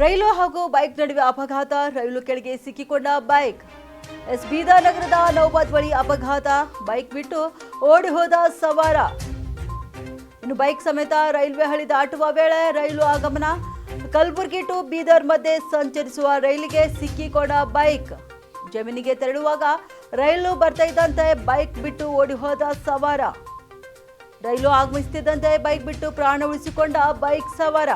ರೈಲು ಹಾಗೂ ಬೈಕ್ ನಡುವೆ ಅಪಘಾತ, ರೈಲು ಕೆಳಗೆ ಸಿಕ್ಕಿಕೊಂಡ ಬೈಕ್. ಎಸ್ ಬೀದರ್ ನಗರದ ನೌಬಾದ್ ಬಳಿ ಅಪಘಾತ, ಬೈಕ್ ಬಿಟ್ಟು ಓಡಿ ಹೋದ ಸವಾರ. ಇನ್ನು ಬೈಕ್ ಸಮೇತ ರೈಲ್ವೆ ಹಳಿ ದಾಟುವ ವೇಳೆ ರೈಲು ಆಗಮನ. ಕಲಬುರಗಿ ಟು ಬೀದರ್ ಮಧ್ಯೆ ಸಂಚರಿಸುವ ರೈಲಿಗೆ ಸಿಕ್ಕಿಕೊಂಡ ಬೈಕ್. ಜಮೀನಿಗೆ ತೆರಳುವಾಗ ರೈಲು ಬರ್ತಾ ಇದ್ದಂತೆ ಬೈಕ್ ಬಿಟ್ಟು ಓಡಿ ಹೋದ ಸವಾರ. ರೈಲು ಆಗಮಿಸುತ್ತಿದ್ದಂತೆ ಬೈಕ್ ಬಿಟ್ಟು ಪ್ರಾಣ ಉಳಿಸಿಕೊಂಡ ಬೈಕ್ ಸವಾರ.